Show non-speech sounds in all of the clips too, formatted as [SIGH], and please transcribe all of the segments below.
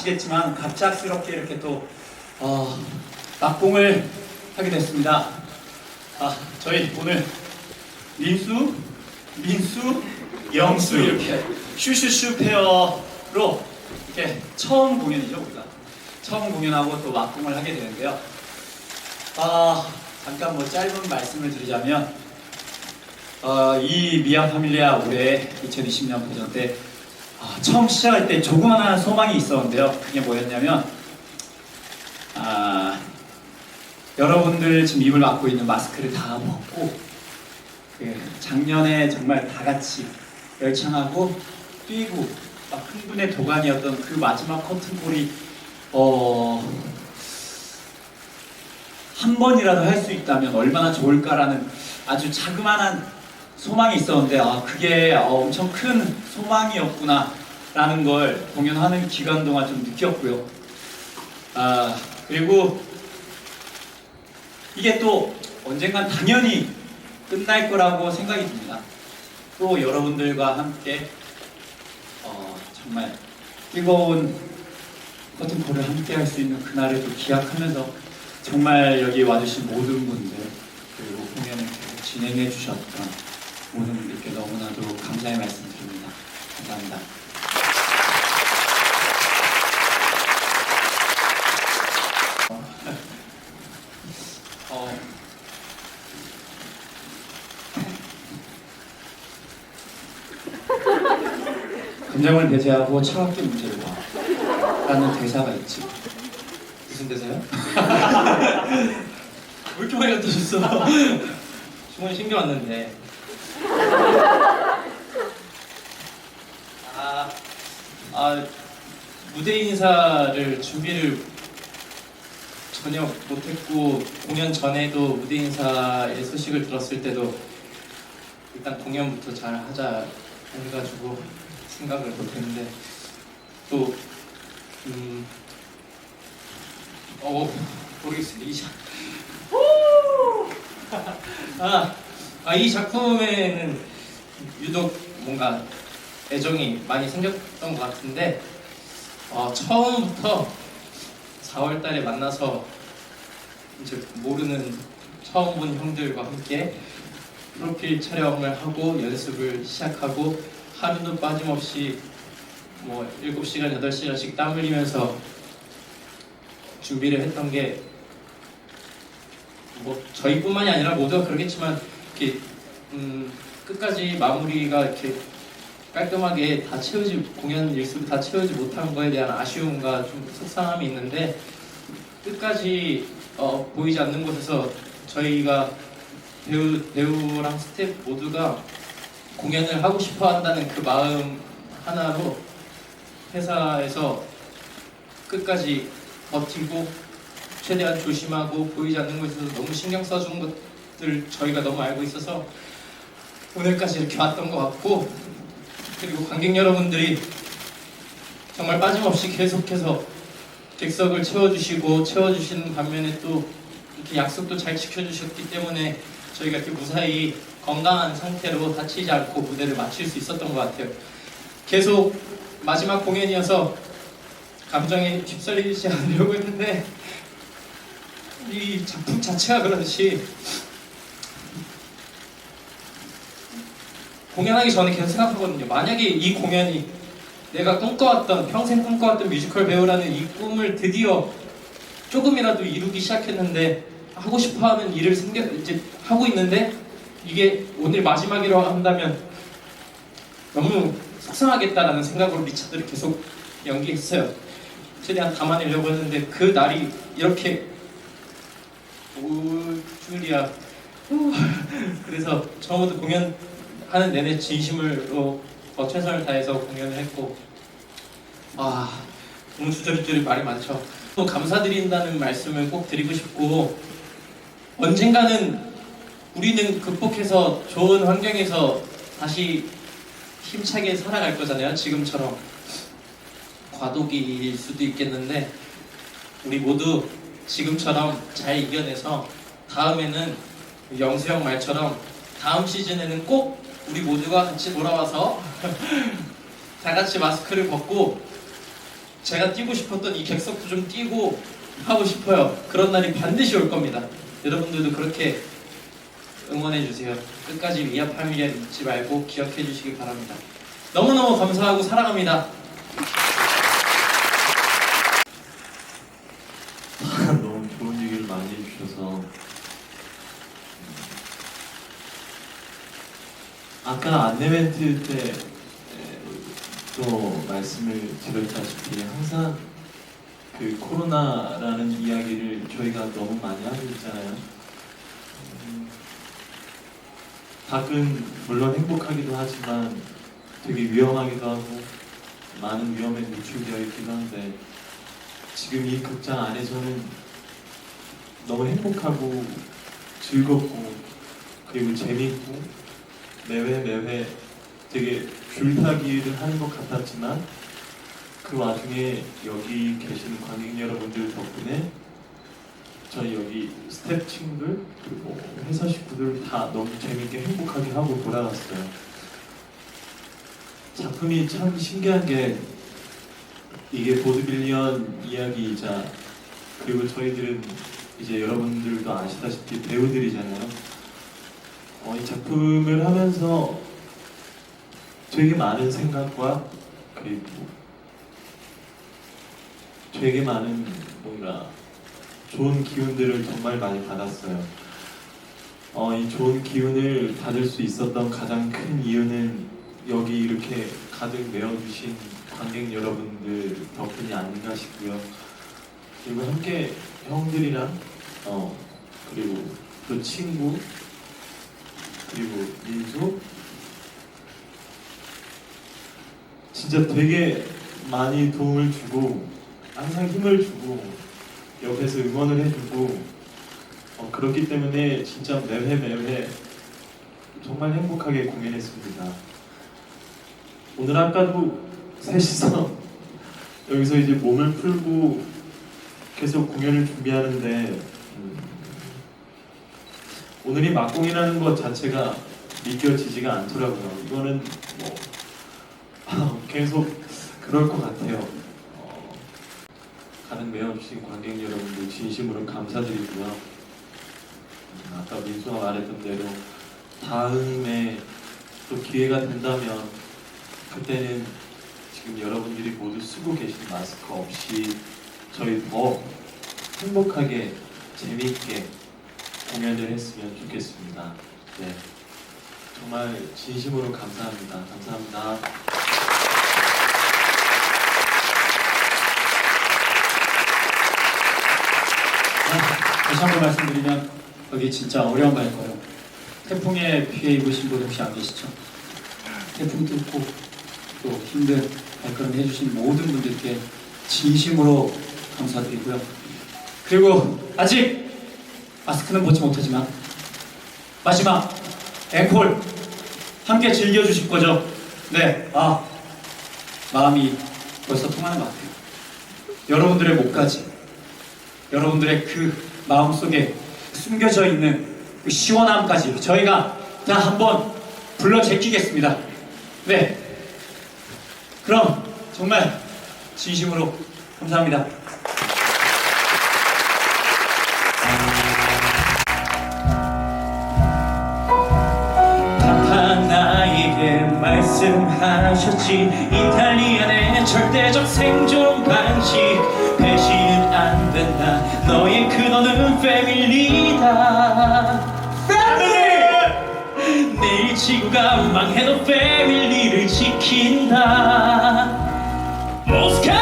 아시겠지만 갑작스럽게 이렇게 또 어, 막공을 하게 됐습니다. 아, 저희 오늘 민수, 민수, 영수 이렇게 슈슈슈 페어로 이렇게 처음 공연이죠 우리가 처음 공연하고 또 막공을 하게 되는데요. 아 잠깐 뭐 짧은 말씀을 드리자면 어, 이 미아 파밀리아 올해 2020년 버전 때 아, 처음 시작할 때 조그마한 소망이 있었는데요. 그게 뭐였냐면 아, 여러분들 지금 입을 막고 있는 마스크를 다 벗고 그 작년에 정말 다 같이 열창하고 뛰고 막 흥분의 도가니였던 그 마지막 커튼콜이 어, 한 번이라도 할 수 있다면 얼마나 좋을까라는 아주 자그마한 소망이 있었는데 아 그게 어, 엄청 큰 소망이었구나 라는 걸 공연하는 기간 동안 좀 느꼈고요. 아 그리고 이게 또 언젠간 당연히 끝날 거라고 생각이 듭니다. 또 여러분들과 함께 어, 정말 뜨거운 커튼콜을 함께 할 수 있는 그날을 또 기약하면서 정말 여기 와주신 모든 분들 그리고 공연을 계속 진행해 주셨던 모든 분들께 너무나도 감사의 말씀 드립니다. 감사합니다. 어, 감정을 배제하고 차갑게 문제를 봐. 라는 대사가 있지. 무슨 대사요? [LAUGHS] 왜 이렇게 많이 갖다 줬어? 주머니 챙겨왔는데 아, 아 무대 인사를 준비를 전혀 못했고 공연 전에도 무대 인사의 소식을 들었을 때도 일단 공연부터 잘 하자 해가지고 생각을 못했는데 또 음, 어 모르겠어요 이 작. [LAUGHS] 아, 아, 이 작품에는 유독 뭔가 애정이 많이 생겼던 것 같은데 어, 처음부터 4월 달에 만나서 이제 모르는 처음 본 형들과 함께 프로필 촬영을 하고 연습을 시작하고 하루도 빠짐없이 뭐 7시간, 8시간씩 땀 흘리면서 준비를 했던 게 뭐 저희뿐만이 아니라 모두가 그러겠지만 이렇게 음, 끝까지 마무리가 이렇게 깔끔하게 다 채우지 공연 일수를 다 채우지 못한 거에 대한 아쉬움과 좀 속상함이 있는데 끝까지 어, 보이지 않는 곳에서 저희가 배우 배우랑 스태프 모두가 공연을 하고 싶어 한다는 그 마음 하나로 회사에서 끝까지 버티고 최대한 조심하고 보이지 않는 곳에서 너무 신경 써준 것들 저희가 너무 알고 있어서 오늘까지 이렇게 왔던 것 같고 그리고 관객 여러분들이 정말 빠짐없이 계속해서 객석을 채워주시고 채워주시는 반면에 또 이렇게 약속도 잘 지켜주셨기 때문에 저희가 이렇게 무사히 건강한 상태로 다치지 않고 무대를 마칠 수 있었던 것 같아요. 계속 마지막 공연이어서 감정에 휩쓸리지 않으려고 했는데 이 작품 자체가 그렇듯 공연하기 전에 계속 생각하거든요. 만약에 이 공연이 내가 꿈꿔왔던 평생 꿈꿔왔던 뮤지컬 배우라는 이 꿈을 드디어 조금이라도 이루기 시작했는데 하고 싶어하는 일을 생겨 이제 하고 있는데 이게 오늘 마지막이라고 한다면 너무 속상하겠다라는 생각으로 미쳐들이 계속 연기했어요. 최대한 담아내려고 했는데 그 날이 이렇게 올 줄이야. [LAUGHS] 그래서 처음부터 공연 하는 내내 진심으로 어, 최선을 다해서 공연을 했고 아 너무 주저리주저리 말이 많죠. 또 감사드린다는 말씀을 꼭 드리고 싶고 언젠가는 우리는 극복해서 좋은 환경에서 다시 힘차게 살아갈 거잖아요. 지금처럼 과도기일 수도 있겠는데 우리 모두 지금처럼 잘 이겨내서 다음에는 영수 형 말처럼 다음 시즌에는 꼭 우리 모두가 같이 돌아와서 다 같이 마스크를 벗고 제가 뛰고 싶었던 이 객석도 좀 뛰고 하고 싶어요. 그런 날이 반드시 올 겁니다. 여러분들도 그렇게 응원해 주세요. 끝까지 위아 파밀리아 잊지 말고 기억해 주시기 바랍니다. 너무너무 감사하고 사랑합니다. 너무 좋은 얘기를 많이 해주셔서 음, 아까 안내 멘트 때 또 말씀을 드렸다시피 항상 그 코로나라는 이야기를 저희가 너무 많이 하고 있잖아요. 음, 가끔 물론 행복하기도 하지만 되게 위험하기도 하고 많은 위험에 노출되어 있기도 한데 지금 이 극장 안에서는 너무 행복하고 즐겁고 그리고 재밌고 매회 매회 되게 줄타기를 하는 것 같았지만 그 와중에 여기 계신 관객 여러분들 덕분에 저희 여기 스태프 친구들 그리고 회사 식구들 다 너무 재밌게 행복하게 하고 돌아갔어요. 작품이 참 신기한 게 이게 보드빌리언 이야기이자 그리고 저희들은 이제 여러분들도 아시다시피 배우들이잖아요. 어, 이 작품을 하면서 되게 많은 생각과 그리고 되게 많은 뭔가 좋은 기운들을 정말 많이 받았어요. 어, 이 좋은 기운을 받을 수 있었던 가장 큰 이유는 여기 이렇게 가득 메워주신 관객 여러분들 덕분이 아닌가 싶고요. 그리고 함께 형들이랑 어 그리고 또 친구 그리고 민수 진짜 되게 많이 도움을 주고 항상 힘을 주고 옆에서 응원을 해주고 어, 그렇기 때문에 진짜 매회 매회 정말 행복하게 공연했습니다. 오늘 아까도 셋이서 [LAUGHS] 여기서 이제 몸을 풀고 계속 공연을 준비하는데 음, 오늘이 막공이라는 것 자체가 믿겨지지가 않더라고요. 이거는 뭐 [LAUGHS] 계속 그럴 것 같아요. 어, 가는 메어주신 관객 여러분들 진심으로 감사드리고요. 음, 아까 민수가 말했던 대로 다음에 또 기회가 된다면 그때는 지금 여러분들이 모두 쓰고 계신 마스크 없이 저희 더 행복하게 재미있게 공연을 했으면 좋겠습니다. 네. 정말 진심으로 감사합니다. 감사합니다. 아, 다시 한 번 말씀드리면 여기 진짜 어려운 갈 거예요. 태풍에 피해 입으신 분 혹시 안 계시죠? 태풍 뚫고 또 힘든 발걸음 해주신 모든 분들께 진심으로 감사드리고요. 그리고 아직 마스크는 벗지 못하지만 마지막 앵콜 함께 즐겨주실 거죠? 네, 아 마음이 벌써 통하는 것 같아요. 여러분들의 목까지 여러분들의 그 마음 속에 숨겨져 있는 그 시원함까지 저희가 다 한번 불러 제끼겠습니다. 네. 그럼 정말 진심으로 감사합니다. 말씀하셨지. 이탈리안의 절대적 생존 방식. 배신은 안 된다. 너의 근원은 패밀리다. 패밀리! 내일 지구가 망해도 패밀리를 지킨다. 모스카!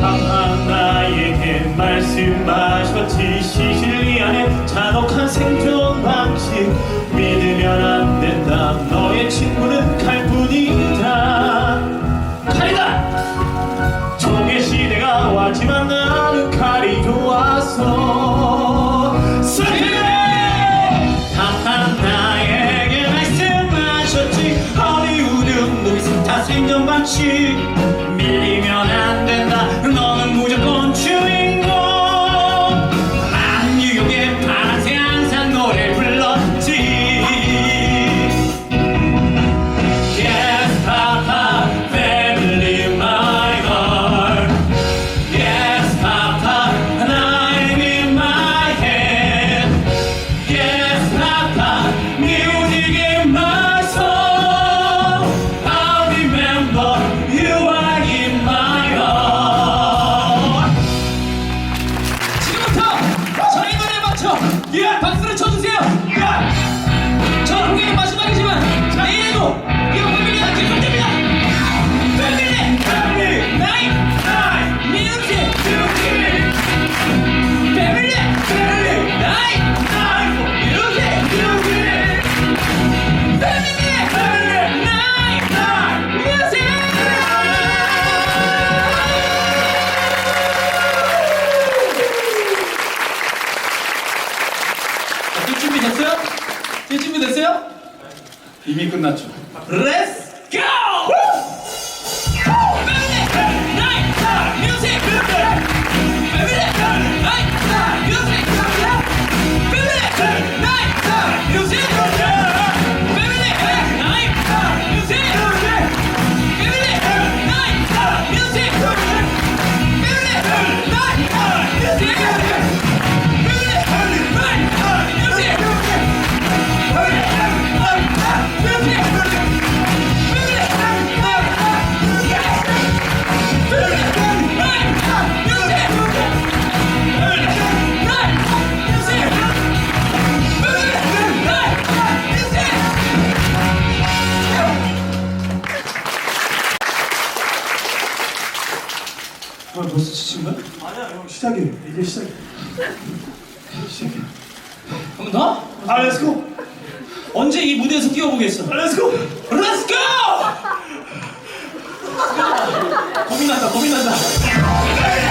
항상 나에게 말씀하셨지. 시실리안의 잔혹한 생존 방식 밀리 You. 끝났죠. 아, 벌써 지친 거야? 아니야 형 시작이에요 이게 시작이야 시작이야 한번 더? 아 렛츠고 언제 이 무대에서 뛰어보겠어? 렛츠고 go! [LAUGHS] 고민한다, 고민한다.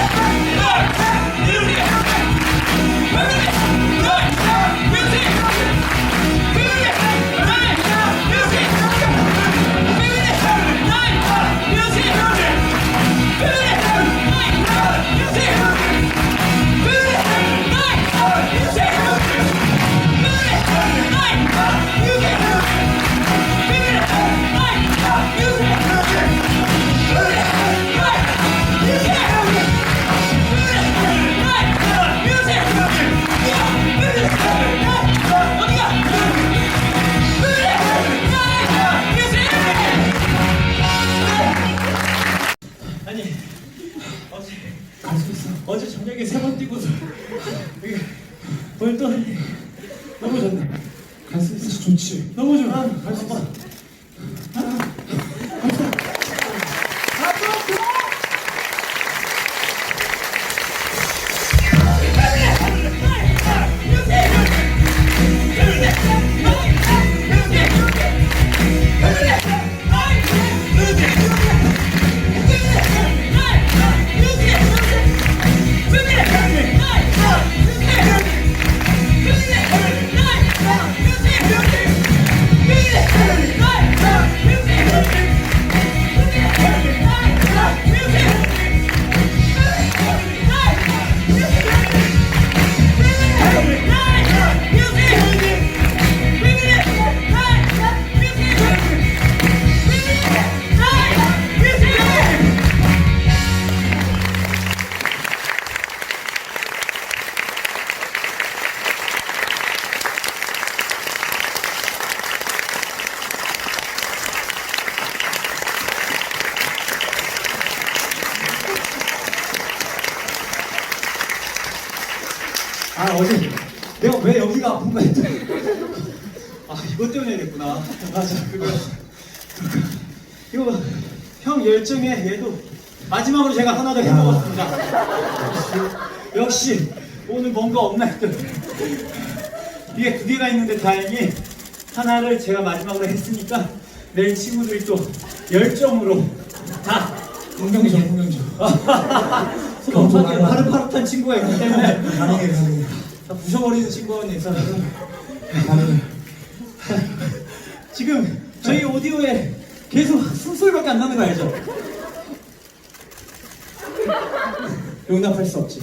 형 열정에 얘도 마지막으로 제가 하나 더 해먹었습니다. 역시 오늘 뭔가 없나 했더니 이게 두 개가 있는데 다행히 하나를 제가 마지막으로 했으니까 내일 친구들이 또 열정으로 다 공경이죠 [LAUGHS] 엄청 파릇파릇한 친구가 있기 때문에 가능해 가능해 다 부셔버리는 친구가 있어서 지금 저희 오디오에 계속 숨소리밖에 안 나는 거 알죠? 용납할 수 없지.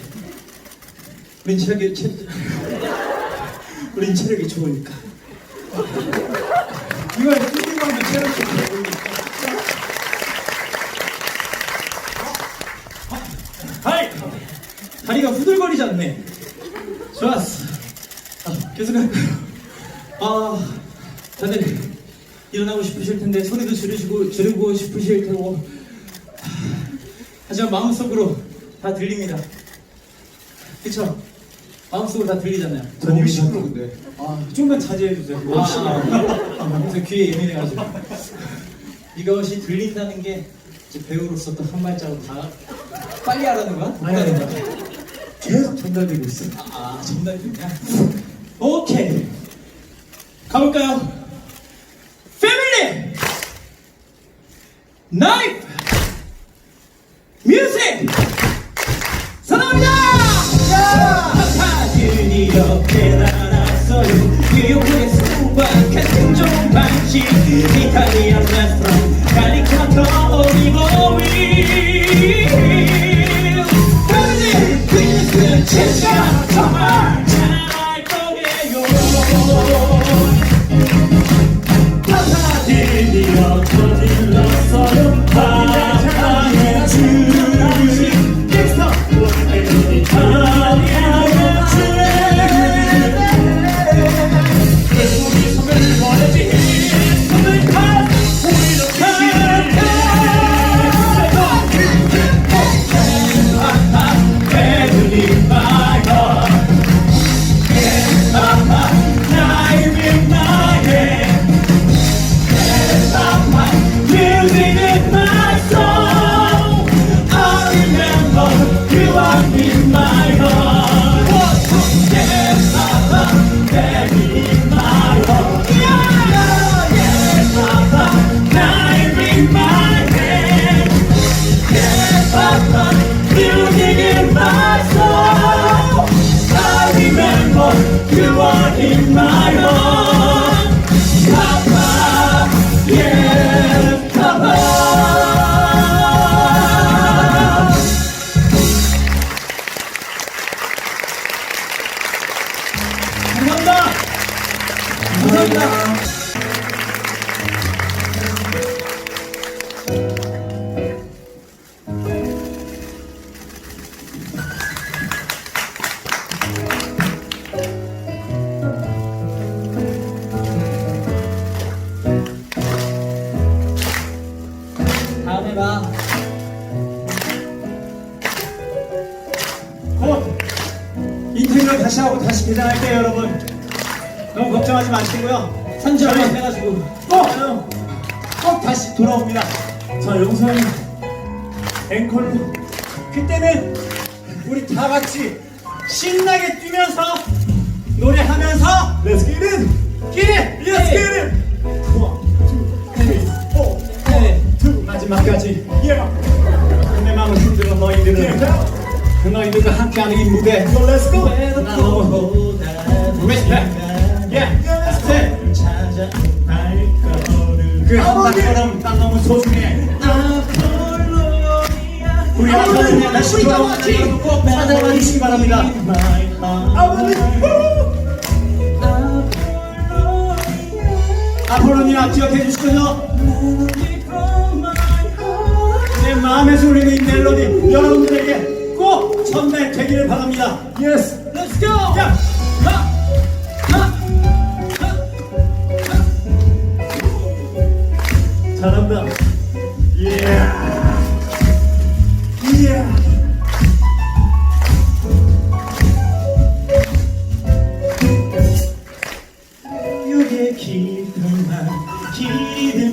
우린 체력이 체... 우린 체력이 좋으니까. 이걸 뚜기방도 체력이 좋으니까. 하이! 다리가 후들거리지 않네. 좋았어. 아, 계속 할까요? 아, 다들 일어나고 싶으실 텐데 소리도 지르시고 지르고 싶으실 테고 하지만 마음속으로 다 들립니다. 그쵸? 마음속으로 다 들리잖아요. 전 이미 시끄러운데 아, 좀만 자제해 주세요. 아, 아, 아, 그래서 귀에 예민해가지고 이것이 들린다는 게 이제 배우로서 또한 발자국 다 빨리 하라는 거야? 아니, 아니, 아니. 계속 전달되고 있어 아, 전달되냐? 오케이. 가볼까요? 패밀 in my heart 인터뷰를 다시 하고 다시 개장할게요, 여러분. 너무 걱정하지 마시고요. 산지얼마 해가지고 꼭, 꼭 다시 돌아옵니다. 자, 영상이 앵콜로. 그때는 우리 다 같이 신나게 뛰면서 노래하면서 Let's get in! Get in! Let's get two. 마지막까지. Yeah. 내 마음을 흔들어 너희들은 그 너희들과 함께하는 이 무대. Let's go! 나 너무 그난 너무 소중해. 우리 다시 돌아오는 꼭 찾아와 주시기 바랍니다. 아버지 아폴로니아 기억해 주시고요. 내 마음에서 울리는 이 멜로디 여러분들에게 선배 되기를 바랍니다. Yes. Let's go. Yeah. Ha. Ha. Ha. 잘한다. Yeah. 기도만 기도